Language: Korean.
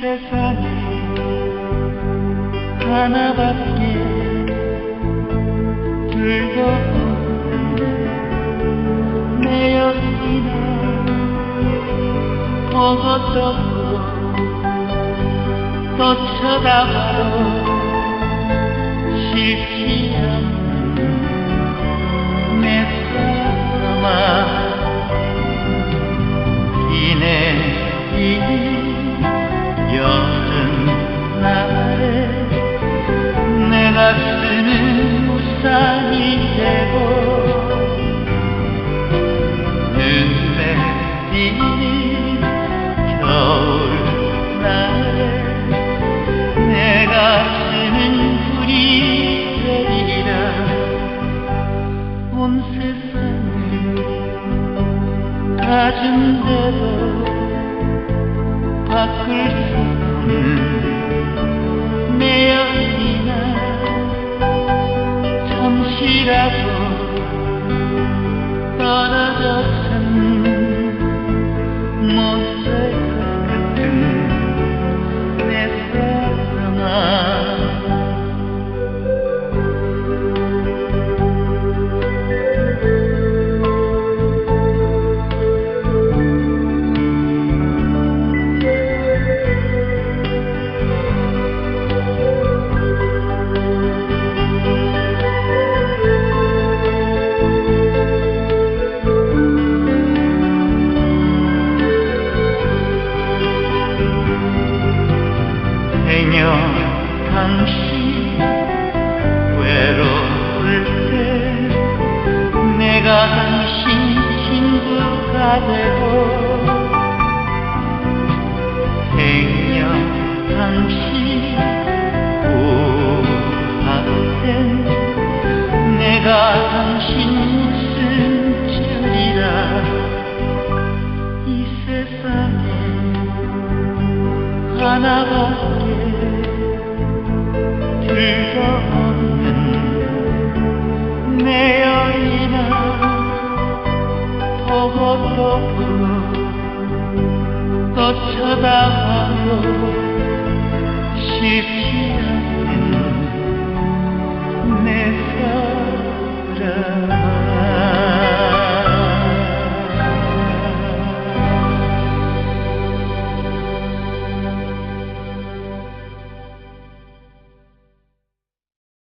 세상이 하나밖에 즐겁고 내 옆이나 그것도 또 쳐다봐도 싫지 않아. 세상을 가진 대로 바꿀 수 없는 내 연이나 잠시라도 내가 당신 친구가 되고 행여 당신 땐 내가 당신 무슨 줄이라 이 세상에 하나밖에 들고 또 쳐다봐요. 십시